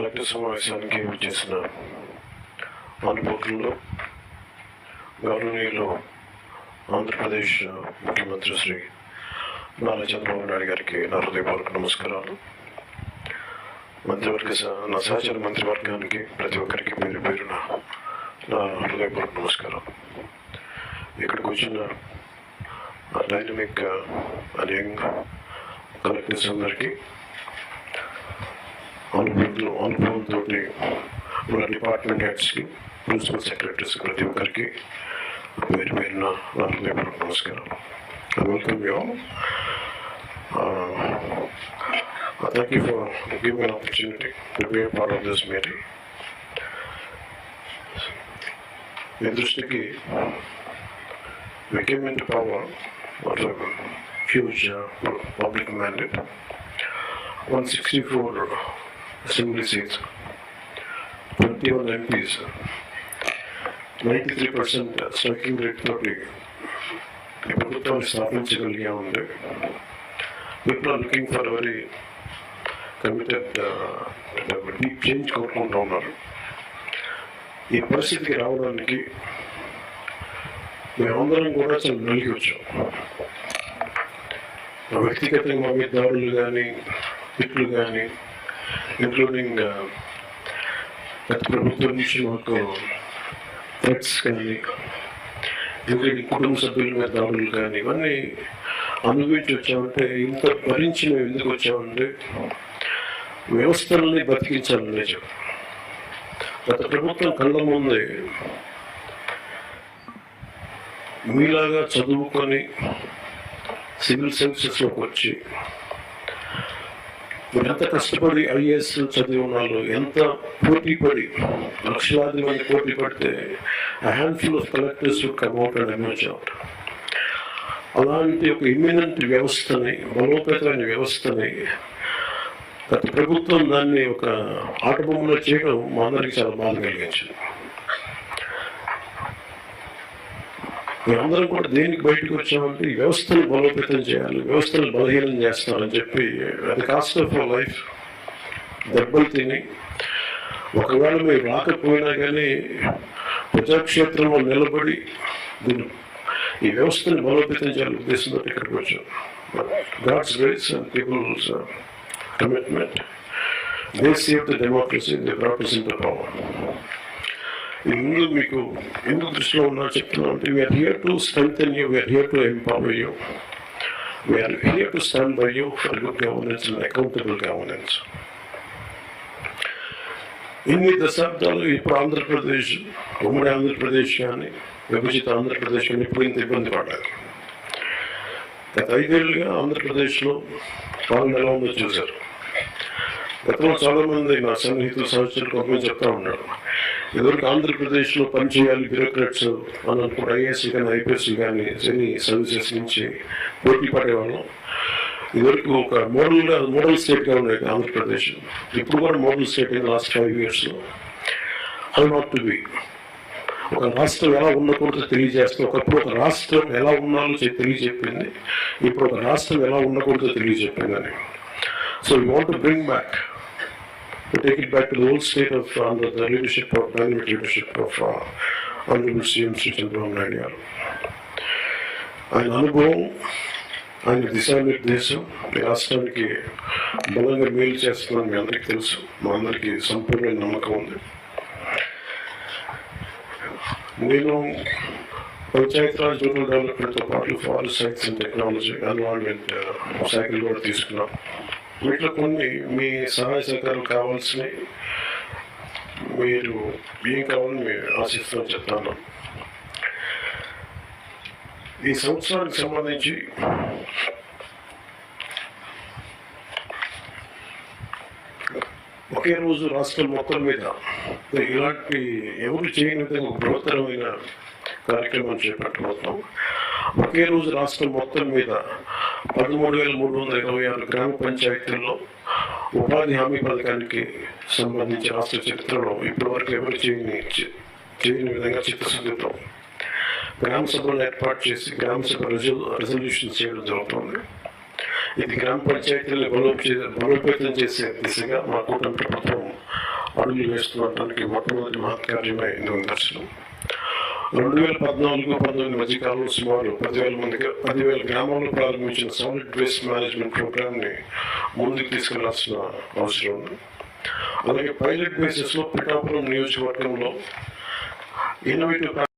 Collector సమావేశానికి వచ్చేసిన అనుభూతుల్లో గౌరవనీయులు ఆంధ్రప్రదేశ్ ముఖ్యమంత్రి శ్రీ నారా చంద్రబాబు నాయుడు గారికి నా హృదయపూర్వక నమస్కారాలు. మంత్రివర్గ నా సహచర మంత్రివర్గానికి ప్రతి ఒక్కరికి పేరు పేరున నా హృదయపూర్వక నమస్కారం ఇక్కడికి వచ్చిన డైనమిక్ అనేక కలెక్టర్స్ అందరికీ on Google on phone to the department heads, principal secretaries, Kratim Karki, very well known, and they were Oscar. I welcome you uh, thank you for giving me an opportunity to be a part of this meeting. Interesting, we came into power with huge uh, public mandate. 164 assembly seats twenty one MPs ninety three percent striking రేట్తో ప్రభుత్వాన్ని స్థాపించగలిగా ఉంది. People are looking for very committed deep change కోరుకుంటూ ఉన్నారు. ఈ పరిస్థితికి రావడానికి మేమందరం కూడా చాలా నలిగి వచ్చాం. వ్యక్తిగతంగా మీ దారులు కానీ తిట్లు కానీ ఇంక్లూడింగ్ uh, గత ప్రభుత్వం నుంచి మాకు థ్రెట్స్ కానీ ఇంక్లూడింగ్ కుటుంబ సభ్యుల మీద దాడులు కానీ ఇవన్నీ అనుభవించి వచ్చామంటే ఇంత భరించి మేము ఎందుకు వచ్చామంటే వ్యవస్థలని బతికించాలని నిజం. గత ప్రభుత్వం కళ్ళ ముందే మీలాగా చదువుకొని సివిల్ సర్వీసెస్లోకి వచ్చి ఎంత కష్టపడి ఐఏఎస్ చదివి వాళ్ళు ఎంత పోటీ పడి లక్షలాది మంది పోటీ పడితే handful of collectors come out and emerge out అలాంటి ఒక ఇమ్యూనెంట్ వ్యవస్థని బలోపేతమైన వ్యవస్థని గత ప్రభుత్వం దాన్ని ఒక ఆటబొమ్మలో చేయడం మా అందరికీ చాలా బాధ కలిగించింది. మేమందరం కూడా దేనికి బయటకు వచ్చామంటే వ్యవస్థను బలోపేతం చేయాలి వ్యవస్థను బలహీనం చేస్తామని చెప్పి అది కాస్ట్ ఆఫ్ లైఫ్ దెబ్బలు తిని ఒకవేళ మీరు రాకపోయినా కానీ ప్రజాక్షేత్రంలో నిలబడి దీన్ని ఈ వ్యవస్థను బలోపేతం చేయాలని ఉద్దేశంతో ఇక్కడికి వచ్చాం. God's grace and people's commitment they save the democracy they in the power ఇందులో మీకు ఎందుకు దృష్టిలో ఉన్నా చెప్తున్నా అంటే we are here to strengthen you we are here to empower you we are here to stand by you for good governance and accountable governance ఇన్ని దశాబ్దాలు ఇప్పుడు ఆంధ్రప్రదేశ్ ఉమ్మడి ఆంధ్రప్రదేశ్ కానీ విభజిత ఆంధ్రప్రదేశ్ కానీ ఇప్పుడు ఇంత ఇబ్బంది పడ్డారు. గత ఐదేళ్ళుగా ఆంధ్రప్రదేశ్లో పాలన ఎలా ఉందో చూశారు. గతంలో చాలా మంది నా సన్నిహితులు సహచరులు కొంతమంది చెప్తా ఉన్నాడు ఎవరికి ఆంధ్రప్రదేశ్లో పనిచేయాలి బ్యూరోక్రాట్స్ అని అనుకుంటే ఐఏఎస్ కానీ ఐపీఎస్ కానీ సెమీ సర్వీసెస్ నుంచి పోటీ పడేవాళ్ళం. ఇదివరకు ఒక మోడల్గా మోడల్ స్టేట్గా ఉండేది ఆంధ్రప్రదేశ్. ఇప్పుడు కూడా మోడల్ స్టేట్ లాస్ట్ ఫైవ్ ఇయర్స్లో అది నాట్ టు బి. ఒక రాష్ట్రం ఎలా ఉండకూడదో తెలియజేస్తుంది ఒకప్పుడు ఒక రాష్ట్రం ఎలా ఉండాలో తెలియజెప్పింది. ఇప్పుడు ఒక రాష్ట్రం ఎలా ఉండకూడదో అని so you want bring back to take it back to the old state of under the leadership of dynamic leadership of uh, Honorable CM Sri Chandrababu Naidu గారు ఆయన అనుభవం ఆయన దిశానిర్దేశం ఈ రాష్ట్రానికి బలంగా మేలు చేస్తుందని మీ అందరికీ తెలుసు మా అందరికీ సంపూర్ణ నమ్మకం ఉంది నేను పంచాయతీరాజ్ రూరల్ డెవలప్మెంట్తో పాటు forest science and technology environment cycle కూడా తీసుకున్నాం వీటిలో కొన్ని మీ సహాయ సహకారాలు కావాల్సినవి. మీరు ఏం కావాలని మీరు ఆశిస్తామని చెప్తాను ఈ సంవత్సరానికి సంబంధించి ఒకే రోజు రాష్ట్రం మొత్తం మీద ఇలాంటి ఎవరు చేయని విధంగా ఒక బృహత్తరమైన కార్యక్రమం చేపట్టబోతున్నాం. ఒకే రోజు రాష్ట్రం మొత్తం మీద పదమూడు వేల మూడు వందల ఇరవై ఆరు గ్రామ పంచాయతీల్లో ఉపాధి హామీ పథకానికి సంబంధించి రాష్ట్ర చరిత్రలో ఇప్పటివరకు ఎవరు చేయని చేయని విధంగా చిత్తశుద్ధితో గ్రామ సభలు ఏర్పాటు చేసి గ్రామ సభ రెజల్యూషన్ చేయడం జరుగుతుంది. ఇది గ్రామ పంచాయతీలను బలోపేతం చేసే దిశగా మా కూటమి ప్రభుత్వం అడుగులు వేస్తున్నటానికి మొట్టమొదటి మహత్కార్యమే ఇందుకు రెండు వేల పద్నాలుగు పంతొమ్మిది మధ్యకాలంలో సుమారు పదివేల మంది పదివేల గ్రామాల్లో ప్రారంభించిన సాలిడ్ వేస్ట్ మేనేజ్మెంట్ ప్రోగ్రామ్ని ముందుకు తీసుకెళ్ళాల్సిన అవసరం ఉంది. అలాగే పైలట్ బేసిస్లో పిఠాపురం నియోజకవర్గంలో ఇన్నోవేటివ్